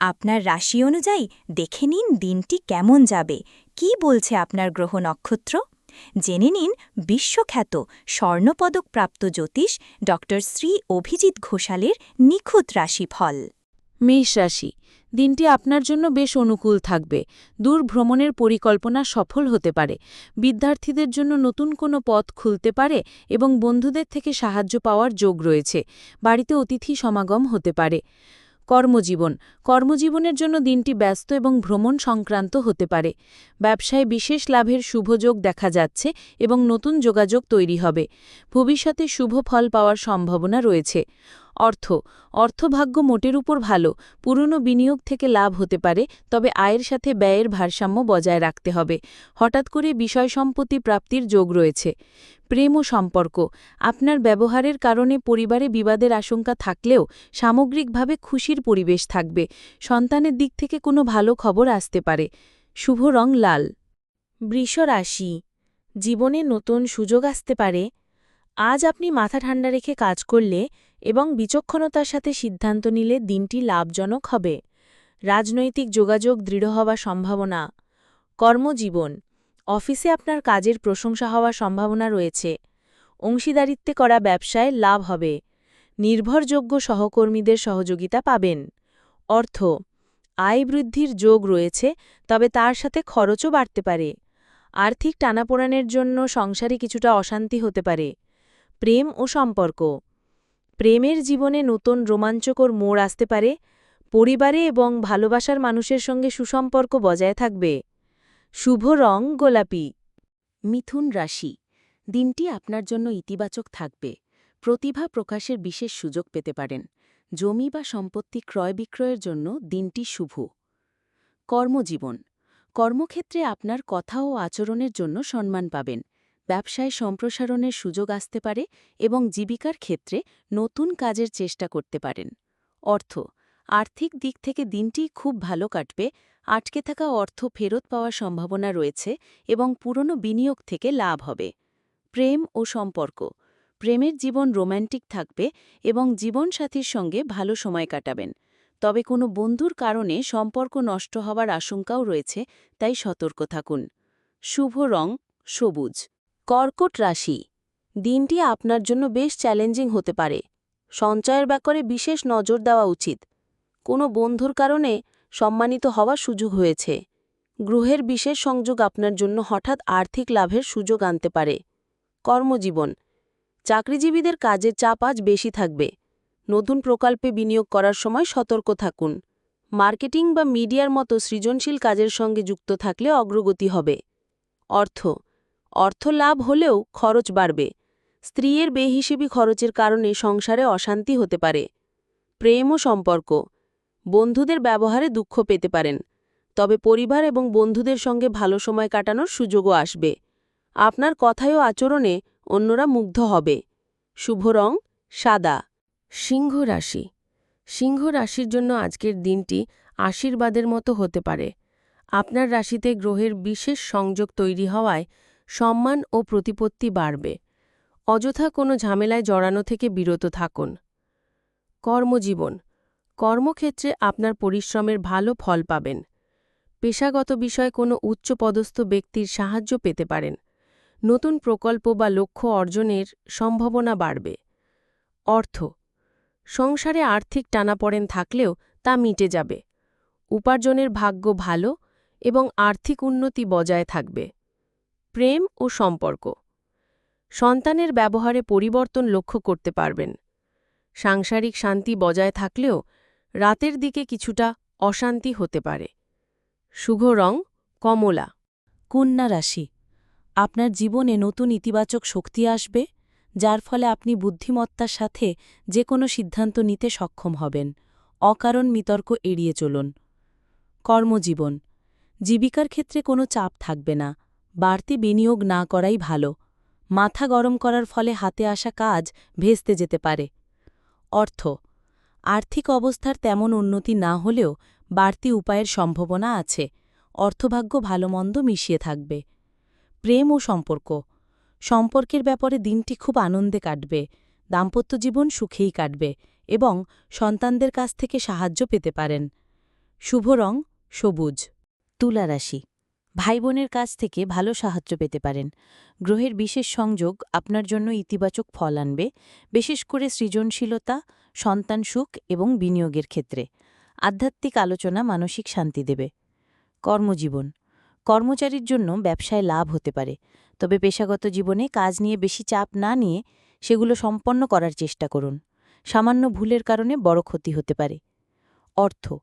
আপনার রাশি অনুযায়ী দেখে নিন দিনটি কেমন যাবে। কি বলছে আপনার গ্রহ নক্ষত্র? জেনে নিন বিশ্বখ্যাত স্বর্ণপদকপ্রাপ্ত জ্যোতিষ ড শ্রী অভিজিৎ ঘোষালের নিখুঁত রাশিফল। মেষ রাশি, দিনটি আপনার জন্য বেশ অনুকূল থাকবে। দূর ভ্রমণের পরিকল্পনা সফল হতে পারে। বিদ্যার্থীদের জন্য নতুন কোনো পথ খুলতে পারে এবং বন্ধুদের থেকে সাহায্য পাওয়ার যোগ রয়েছে। বাড়িতে অতিথি সমাগম হতে পারে। কর্মজীবন। কর্মজীবনের জন্য দিনটি ব্যস্ত এবং ভ্রমণ সংক্রান্ত হতে পারে। ব্যবসায় বিশেষ লাভের শুভযোগ দেখা যাচ্ছে এবং নতুন যোগাযোগ তৈরি হবে। ভবিষ্যতে শুভ ফল পাওয়ার সম্ভাবনা রয়েছে। অর্থ। অর্থভাগ্য মোটের উপর ভালো, পুরনো বিনিয়োগ থেকে লাভ হতে পারে, তবে আয়ের সাথে ব্যয়ের ভারসাম্য বজায় রাখতে হবে। হঠাৎ করে বিষয় সম্পত্তি প্রাপ্তির যোগ রয়েছে। প্রেম ও সম্পর্ক। আপনার ব্যবহারের কারণে পরিবারে বিবাদের আশঙ্কা থাকলেও সামগ্রিকভাবে খুশির পরিবেশ থাকবে। সন্তানের দিক থেকে কোনো ভালো খবর আসতে পারে। শুভ রং লাল। বৃষ রাশি। জীবনে নতুন সুযোগ আসতে পারে। আজ আপনি মাথা ঠান্ডা রেখে কাজ করলে এবং বিচক্ষণতার সাথে সিদ্ধান্ত নিলে দিনটি লাভজনক হবে। রাজনৈতিক যোগাযোগ দৃঢ় হওয়া সম্ভাবনা। কর্মজীবন। অফিসে আপনার কাজের প্রশংসা হওয়ার সম্ভাবনা রয়েছে। অংশীদারিত্বে করা ব্যবসায় লাভ হবে। নির্ভরযোগ্য সহকর্মীদের সহযোগিতা পাবেন। অর্থ। আয় বৃদ্ধির যোগ রয়েছে, তবে তার সাথে খরচও বাড়তে পারে। আর্থিক টানাপোড়ানের জন্য সংসারে কিছুটা অশান্তি হতে পারে। প্রেম ও সম্পর্ক। প্রেমের জীবনে নতুন রোমাঞ্চকর মোড় আসতে পারে, পরিবারে এবং ভালোবাসার মানুষের সঙ্গে সুসম্পর্ক বজায় থাকবে। শুভ রং গোলাপি। মিথুন রাশি। দিনটি আপনার জন্য ইতিবাচক থাকবে। প্রতিভা প্রকাশের বিশেষ সুযোগ পেতে পারেন। জমি বা সম্পত্তি ক্রয় বিক্রয়ের জন্য দিনটি শুভ। কর্মজীবন। কর্মক্ষেত্রে আপনার কথা ও আচরণের জন্য সম্মান পাবেন। ব্যবসায় সম্প্রসারণের সুযোগ আসতে পারে এবং জীবিকার ক্ষেত্রে নতুন কাজের চেষ্টা করতে পারেন। অর্থ, আর্থিক দিক থেকে দিনটি খুব ভালো কাটবে, আটকে থাকা অর্থ ফেরত পাওয়ার সম্ভাবনা রয়েছে এবং পুরনো বিনিয়োগ থেকে লাভ হবে। প্রেম ও সম্পর্ক, প্রেমের জীবন রোম্যান্টিক থাকবে এবং জীবনসাথীর সঙ্গে ভালো সময় কাটাবেন। তবে কোনো বন্ধুর কারণে সম্পর্ক নষ্ট হওয়ার আশঙ্কাও রয়েছে, তাই সতর্ক থাকুন। শুভ রং, সবুজ। কর্কট রাশি। দিনটি আপনার জন্য বেশ চ্যালেঞ্জিং হতে পারে। সঞ্চয়ের ব্যাপারে বিশেষ নজর দেওয়া উচিত। কোনো বন্ধুর কারণে সম্মানিত হওয়ার সুযোগ হয়েছে। গ্রহের বিশেষ সংযোগ আপনার জন্য হঠাৎ আর্থিক লাভের সুযোগ আনতে পারে। কর্মজীবন। চাকরিজীবীদের কাজের চাপ আজ বেশি থাকবে। নতুন প্রকল্পে বিনিয়োগ করার সময় সতর্ক থাকুন। মার্কেটিং বা মিডিয়ার মতো সৃজনশীল কাজের সঙ্গে যুক্ত থাকলে অগ্রগতি হবে। অর্থ। অর্থ লাভ হলেও খরচ বাড়বে। স্ত্রীর বেহিসেবি খরচের কারণে সংসারে অশান্তি হতে পারে। প্রেম ও সম্পর্ক। বন্ধুদের ব্যবহারে দুঃখ পেতে পারেন। তবে পরিবার এবং বন্ধুদের সঙ্গে ভালো সময় কাটানোর সুযোগও আসবে। আপনার কথায় আচরণে অন্যরা মুগ্ধ হবে। শুভ রং, সাদা। সিংহ রাশি। সিংহ রাশির জন্য আজকের দিনটি আশীর্বাদের মতো হতে পারে। আপনার রাশিতে গ্রহের বিশেষ সংযোগ তৈরি হওয়ায় সম্মান ও প্রতিপত্তি বাড়বে। অযথা কোনো ঝামেলায় জড়ানো থেকে বিরত থাকুন। কর্মজীবন। কর্মক্ষেত্রে আপনার পরিশ্রমের ভালো ফল পাবেন। পেশাগত বিষয়ে কোনো উচ্চপদস্থ ব্যক্তির সাহায্য পেতে পারেন। নতুন প্রকল্প বা লক্ষ্য অর্জনের সম্ভাবনা বাড়বে। অর্থ। সংসারে আর্থিক টানাপড়েন থাকলেও তা মিটে যাবে। উপার্জনের ভাগ্য ভালো এবং আর্থিক উন্নতি বজায় থাকবে। প্রেম ও সম্পর্ক। সন্তানের ব্যবহারে পরিবর্তন লক্ষ্য করতে পারবেন। সাংসারিক শান্তি বজায় থাকলেও রাতের দিকে কিছুটা অশান্তি হতে পারে। শুভ রং, কমলা। কন্যা রাশি, আপনার জীবনে নতুন ইতিবাচক শক্তি আসবে, যার ফলে আপনি বুদ্ধিমত্তার সাথে যে কোনো সিদ্ধান্ত নিতে সক্ষম হবেন। অকারণ বিতর্ক এড়িয়ে চলুন। কর্মজীবন, জীবিকার ক্ষেত্রে কোনো চাপ থাকবে না। বাড়তি বিনিয়োগ না করাই ভালো। মাথা গরম করার ফলে হাতে আসা কাজ ভেস্তে যেতে পারে। অর্থ, আর্থিক অবস্থার তেমন উন্নতি না হলেও বাড়তি উপায়ের সম্ভাবনা আছে। অর্থভাগ্য ভালোমন্দ মিশিয়ে থাকবে। প্রেম ও সম্পর্ক, সম্পর্কের ব্যাপারে দিনটি খুব আনন্দে কাটবে। দাম্পত্য জীবন সুখেই কাটবে এবং সন্তানদের কাছ থেকে সাহায্য পেতে পারেন। শুভ রং, সবুজ। তুলা রাশি ভাই বোনের কাছ থেকে ভালো সাহায্য পেতে পারেন। গ্রহের বিশেষ সংযোগ আপনার জন্য ইতিবাচক ফল আনবে, বিশেষ করে সৃজনশীলতা, সন্তান সুখ এবং বিনিয়োগের ক্ষেত্রে। আধ্যাত্মিক আলোচনা মানসিক শান্তি দেবে। কর্মজীবন। কর্মচারীর জন্য ব্যবসায় লাভ হতে পারে, তবে পেশাগত জীবনে কাজ নিয়ে বেশি চাপ না নিয়ে সেগুলো সম্পন্ন করার চেষ্টা করুন। সামান্য ভুলের কারণে বড় ক্ষতি হতে পারে। অর্থ।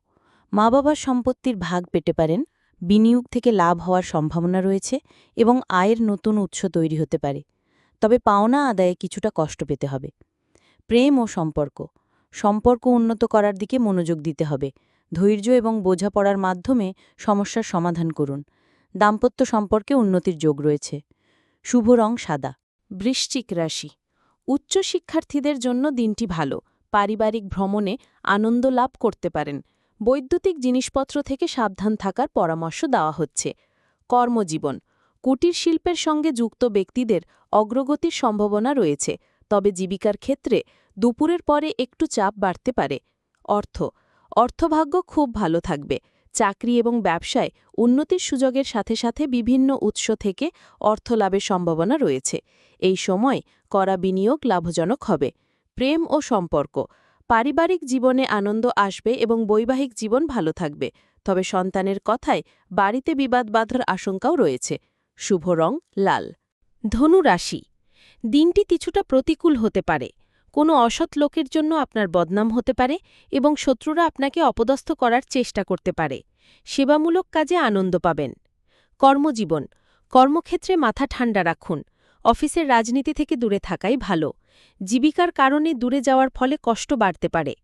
মা বাবার সম্পত্তির ভাগ পেতে পারেন বিনিয়োগ থেকে লাভ হওয়ার সম্ভাবনা রয়েছে এবং আয়ের নতুন উৎস তৈরি হতে পারে। তবে পাওনা আদায়ে কিছুটা কষ্ট পেতে হবে। প্রেম ও সম্পর্ক। সম্পর্ক উন্নত করার দিকে মনোযোগ দিতে হবে। ধৈর্য এবং বোঝাপড়ার মাধ্যমে সমস্যার সমাধান করুন। দাম্পত্য সম্পর্কে উন্নতির যোগ রয়েছে। শুভ রং সাদা। বৃশ্চিক রাশি। উচ্চ শিক্ষার্থীদের জন্য দিনটি ভালো। পারিবারিক ভ্রমণে আনন্দ লাভ করতে পারেন। বৈদ্যুতিক জিনিসপত্র থেকে সাবধান থাকার পরামর্শ দেওয়া হচ্ছে। কর্মজীবন। কুটির শিল্পের সঙ্গে যুক্ত ব্যক্তিদের অগ্রগতির সম্ভাবনা রয়েছে, তবে জীবিকার ক্ষেত্রে দুপুরের পরে একটু চাপ বাড়তে পারে। অর্থ। অর্থভাগ্য খুব ভালো থাকবে। চাকরি এবং ব্যবসায় উন্নতির সুযোগের সাথে সাথে বিভিন্ন উৎস থেকে অর্থ লাভের সম্ভাবনা রয়েছে। এই সময় করা বিনিয়োগ লাভজনক হবে। প্রেম ও সম্পর্ক। পারিবারিক জীবনে আনন্দ আসবে এবং বৈবাহিক জীবন ভালো থাকবে। তবে সন্তানের কথায় বাড়িতে বিবাদ বাঁধার আশঙ্কাও রয়েছে। শুভ রং লাল। ধনু রাশি। দিনটি কিছুটা প্রতিকূল হতে পারে। কোনো অসৎ লোকের জন্য আপনার বদনাম হতে পারে এবং শত্রুরা আপনাকে অপদস্থ করার চেষ্টা করতে পারে। সেবামূলক কাজে আনন্দ পাবেন। কর্মজীবন। কর্মক্ষেত্রে মাথা ঠান্ডা রাখুন। অফিসের রাজনীতি থেকে দূরে থাকাই ভালো। জীবিকার কারণে দূরে যাওয়ার ফলে কষ্ট বাড়তে পারে।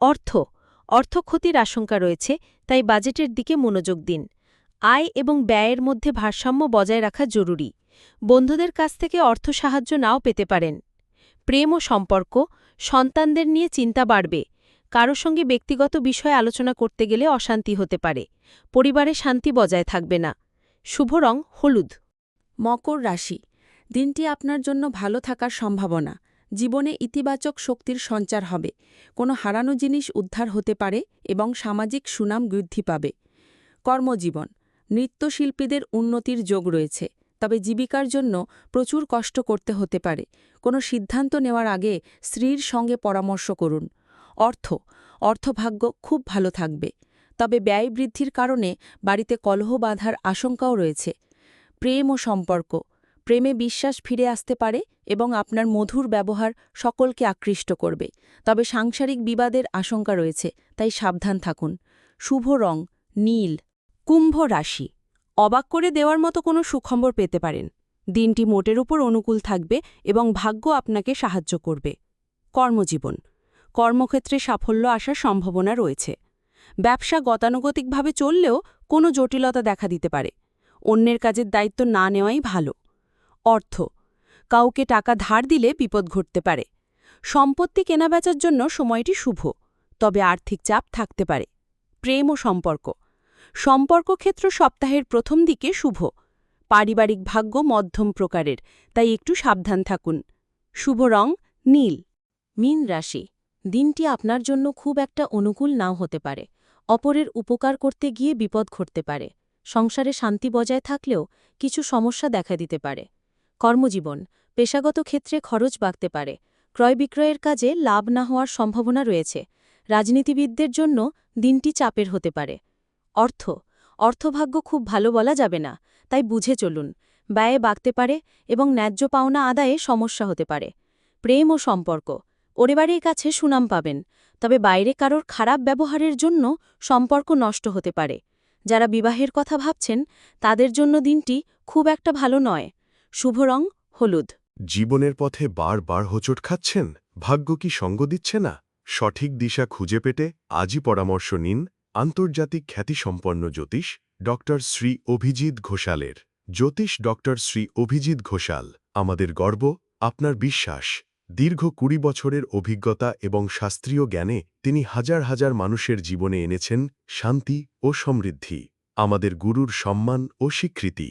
অর্থ অর্থক্ষতির আশঙ্কা রয়েছে, তাই বাজেটের দিকে মনোযোগ দিন। আয় এবং ব্যয়ের মধ্যে ভারসাম্য বজায় রাখা জরুরি। বন্ধুদের কাছ থেকে অর্থ সাহায্য নাও পেতে পারেন। প্রেম ও সম্পর্ক, সন্তানদের নিয়ে চিন্তা বাড়বে। কারও সঙ্গে ব্যক্তিগত বিষয়ে আলোচনা করতে গেলে অশান্তি হতে পারে। পরিবারে শান্তি বজায় থাকবে না। শুভ রং হলুদ। মকর রাশি। দিনটি আপনার জন্য ভালো থাকার সম্ভাবনা। জীবনে ইতিবাচক শক্তির সঞ্চার হবে। কোনো হারানো জিনিস উদ্ধার হতে পারে এবং সামাজিক সুনাম বৃদ্ধি পাবে। কর্মজীবন। নৃত্যশিল্পীদের উন্নতির যোগ রয়েছে, তবে জীবিকার জন্য প্রচুর কষ্ট করতে হতে পারে। কোনো সিদ্ধান্ত নেওয়ার আগে স্ত্রীর সঙ্গে পরামর্শ করুন। অর্থ। অর্থভাগ্য খুব ভালো থাকবে। তবে ব্যয় বৃদ্ধির কারণে বাড়িতে কলহ বাঁধার আশঙ্কাও রয়েছে। প্রেম ও সম্পর্ক। প্রেমে বিশ্বাস ফিরে আসতে পারে এবং আপনার মধুর ব্যবহার সকলকে আকৃষ্ট করবে। তবে সাংসারিক বিবাদের আশঙ্কা রয়েছে, তাই সাবধান থাকুন। শুভ রং, নীল। কুম্ভ রাশি। অবাক করে দেওয়ার মতো কোনো সুখবর পেতে পারেন। দিনটি মোটের উপর অনুকূল থাকবে এবং ভাগ্য আপনাকে সাহায্য করবে। কর্মজীবন। কর্মক্ষেত্রে সাফল্য আসার সম্ভাবনা রয়েছে। ব্যবসা গতানুগতিকভাবে চললেও কোনো জটিলতা দেখা দিতে পারে। অন্যের কাজের দায়িত্ব না নেওয়াই ভালো। অর্থ। কাউকে টাকা ধার দিলে বিপদ ঘটতে পারে। সম্পত্তি কেনাবেচার জন্য সময়টি শুভ, তবে আর্থিক চাপ থাকতে পারে। প্রেম ও সম্পর্ক। সম্পর্ক ক্ষেত্র সপ্তাহের প্রথম দিকে শুভ। পারিবারিক ভাগ্য মধ্যম প্রকারের, তাই একটু সাবধান থাকুন। শুভ রং, নীল। মিন রাশি। দিনটি আপনার জন্য খুব একটা অনুকূল নাও হতে পারে। অপরের উপকার করতে গিয়ে বিপদ ঘটতে পারে। সংসারে শান্তি বজায় থাকলেও কিছু সমস্যা দেখা দিতে পারে। কর্মজীবন, পেশাগত ক্ষেত্রে খরচ বাড়তে পারে। ক্রয় বিক্রয়ের কাজে লাভ না হওয়ার সম্ভাবনা রয়েছে। রাজনীতিবিদদের জন্য দিনটি চাপের হতে পারে। অর্থ, অর্থভাগ্য খুব ভালো বলা যাবে না, তাই বুঝে চলুন। ব্যয়ে বাড়তে পারে এবং ন্যায্য পাওনা আদায়ে সমস্যা হতে পারে। প্রেম ও সম্পর্ক, পরিবারের কাছে সুনাম পাবেন, তবে বাইরে কারোর খারাপ ব্যবহারের জন্য সম্পর্ক নষ্ট হতে পারে। যারা বিবাহের কথা ভাবছেন, তাদের জন্য দিনটি খুব একটা ভালো নয়। শুভ রং, হলুদ। জীবনের পথে বারবার হোঁচট খাচ্ছেন? ভাগ্য কি সঙ্গ দিচ্ছে না? সঠিক দিশা খুঁজে পেতে আজই পরামর্শ নিন আন্তর্জাতিক খ্যাতিসম্পন্ন জ্যোতিষ ড. শ্রী অভিজিৎ ঘোষালের। জ্যোতিষ ড. শ্রী অভিজিৎ ঘোষাল, আমাদের গর্ব, আপনার বিশ্বাস। দীর্ঘ কুড়ি বছরের অভিজ্ঞতা এবং শাস্ত্রীয় জ্ঞানে তিনি হাজার হাজার মানুষের জীবনে এনেছেন শান্তি ও সমৃদ্ধি। আমাদের গুরুর সম্মান ও স্বীকৃতি।